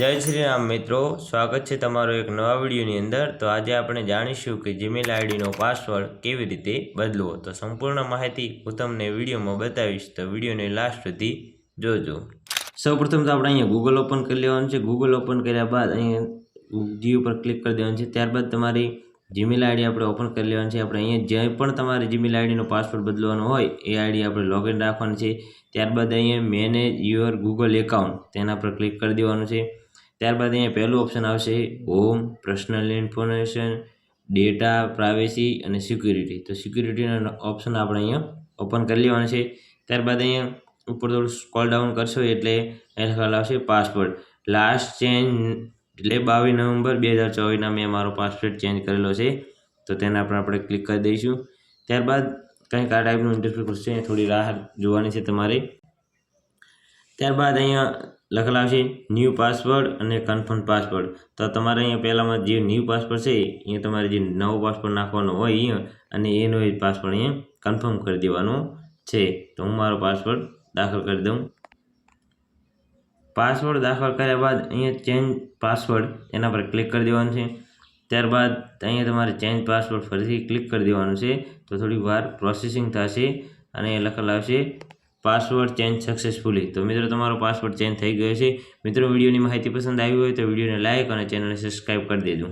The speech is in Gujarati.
જય શ્રી રામ મિત્રો, સ્વાગત છે તમારો એક નવા વિડીયોની અંદર. તો આજે આપણે જાણીશું કે જીમેલ આઈડીનો પાસવર્ડ કેવી રીતે બદલવો. તો સંપૂર્ણ માહિતી હું તમને વિડીયોમાં બતાવીશ. તો વિડીયોને લાસ્ટ સુધી જોજો. સૌપ્રથમ તો આપણે અહીંયા ગૂગલ ઓપન કરી લેવાનું છે. ગૂગલ ઓપન કર્યા બાદ અહીંયા જી ઉપર ક્લિક કરી દેવાનું છે. ત્યારબાદ તમારી જીમેલ આઈડી આપણે ઓપન કરી લેવાની છે. આપણે અહીંયા જે પણ તમારી જીમેલ આઈડીનો પાસવર્ડ બદલવાનો હોય, એ આઈડી આપણે લોગિન રાખવાનું છે. ત્યારબાદ અહીંયા મેનેજ યુઅર ગૂગલ એકાઉન્ટ તેના પર ક્લિક કરી દેવાનું છે. ત્યારબાદ અહીંયા પહેલું ઓપ્શન આવશે home personal information data privacy અને સિક્યુરિટી તો સિક્યુરિટીનો ઓપ્શન આપણે અહીંયા ઓપન કરી લેવાનો છે. ત્યારબાદ અહીંયા ઉપર થોડું સ્કોલ ડાઉન કરશો એટલે અહીંયા ખ્યાલ આવશે પાસવર્ડ લાસ્ટ ચેન્જ એટલે બાવીસ નવેમ્બર બે હજાર ચોવીસના મેં મારો પાસવર્ડ ચેન્જ કરેલો છે. તો તેના પર આપણે ક્લિક કરી દઈશું. ત્યારબાદ કંઈક આ ટાઈપનું ઇન્ટરફ્યુ ખુલશે થોડી રાહ જોવાની છે તમારે. ત્યારબાદ અહીંયા લખેલા આવશે ન્યૂ પાસવર્ડ અને કન્ફર્મ પાસવર્ડ તો તમારે અહીંયા પહેલાંમાં જે ન્યૂ પાસવર્ડ છે, અહીંયા તમારે જે નવો પાસવર્ડ નાખવાનો હોય અહીંયા, અને એનો એ પાસવર્ડ અહીંયા કન્ફર્મ કરી દેવાનો છે. તો હું મારો પાસવર્ડ દાખલ કરી દઉં. પાસવર્ડ દાખલ કર્યા બાદ અહીંયા ચેન્જ પાસવર્ડ એના પર ક્લિક કરી દેવાનું છે. ત્યારબાદ અહીંયા તમારે ચેન્જ પાસવર્ડ ફરીથી ક્લિક કરી દેવાનું છે. તો થોડી વાર પ્રોસેસિંગ થશે અને લખેલ આવશે પાસવર્ડ ચેન્જ સક્સેસફુલી તો મિત્રો, તમારો પાસવર્ડ ચેન્જ થઈ ગયો છે. મિત્રો, વિડીયોની માહિતી પસંદ આવી હોય તો વિડીયોને લાઇક અને ચેનલને સબસ્ક્રાઈબ કરી દેજો.